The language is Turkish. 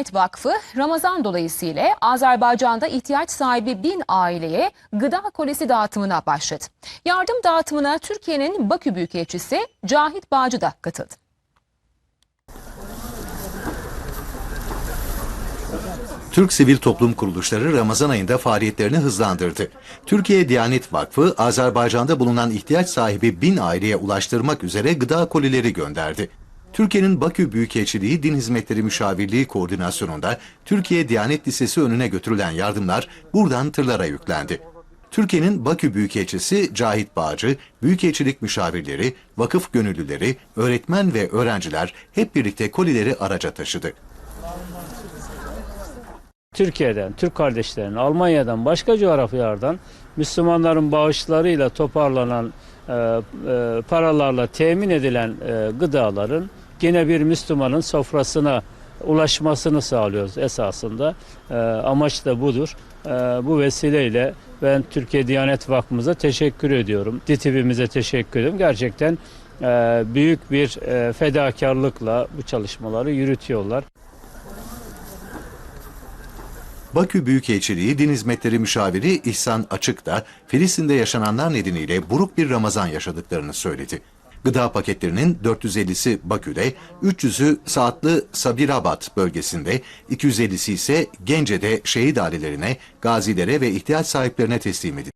Diyanet Vakfı Ramazan dolayısıyla Azerbaycan'da ihtiyaç sahibi bin aileye gıda kolisi dağıtımına başladı. Yardım dağıtımına Türkiye'nin Bakü Büyükelçisi Cahit Bağcı da katıldı. Türk sivil toplum kuruluşları Ramazan ayında faaliyetlerini hızlandırdı. Türkiye Diyanet Vakfı, Azerbaycan'da bulunan ihtiyaç sahibi bin aileye ulaştırmak üzere gıda kolileri gönderdi. Türkiye'nin Bakü Büyükelçiliği Din Hizmetleri Müşavirliği koordinasyonunda Türkiye Diyanet Lisesi önüne götürülen yardımlar buradan tırlara yüklendi. Türkiye'nin Bakü Büyükelçisi Cahit Bağcı, Büyükelçilik müşavirleri, vakıf gönüllüleri, öğretmen ve öğrenciler hep birlikte kolileri araca taşıdı. Türkiye'den, Türk kardeşlerin, Almanya'dan, başka coğrafyalardan Müslümanların bağışlarıyla toparlanan e, e, paralarla temin edilen e, gıdaların gene bir Müslümanın sofrasına ulaşmasını sağlıyoruz esasında. E, amaç da budur. E, bu vesileyle ben Türkiye Diyanet Vakfımıza teşekkür ediyorum. DİTİB'imize teşekkür ediyorum. Gerçekten e, büyük bir e, fedakarlıkla bu çalışmaları yürütüyorlar. Bakü Büyükelçiliği Din Hizmetleri Müşaviri İhsan Açık da Filistin'de yaşananlar nedeniyle buruk bir Ramazan yaşadıklarını söyledi. Gıda paketlerinin 450'si Bakü'de, 300'ü Saatlı Sabirabat bölgesinde, 250'si ise Gence'de şehit ailelerine, gazilere ve ihtiyaç sahiplerine teslim edildi.